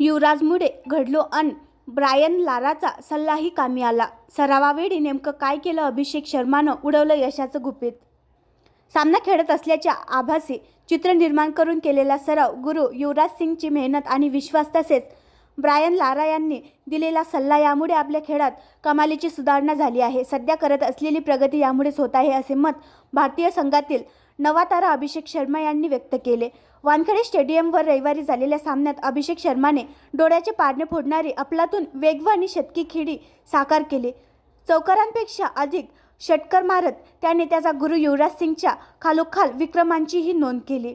युवराजमुळे घडलो अन Brian लाराचा सल्लाही कामी आला. सरावावेळी नेमकं काय केलं अभिषेक शर्मानं उडवलं यशाचं गुपित? सामना खेळत असल्याच्या आभासी चित्र निर्माण करून केलेला सराव गुरु युवराज सिंगची मेहनत आणि विश्वास तसेच ब्रायन लारा यांनी दिलेला सल्ला यामुळे आपल्या खेळात कमालीची सुधारणा झाली आहे. सध्या करत असलेली प्रगती यामुळेच होत आहे असे मत भारतीय संघातील नवा तारा अभिषेक शर्मा यांनी व्यक्त केले. वानखेडे स्टेडियमवर रविवारी झालेल्या सामन्यात अभिषेक शर्माने डोळ्याचे पारणे फोडणारी अपलातून वेगवानी शतकी खेळी साकार केली. चौकारांपेक्षा अधिक षटकर मारत त्याने त्याचा गुरु युवराज सिंगच्या खालोखाल विक्रमांचीही नोंद केली.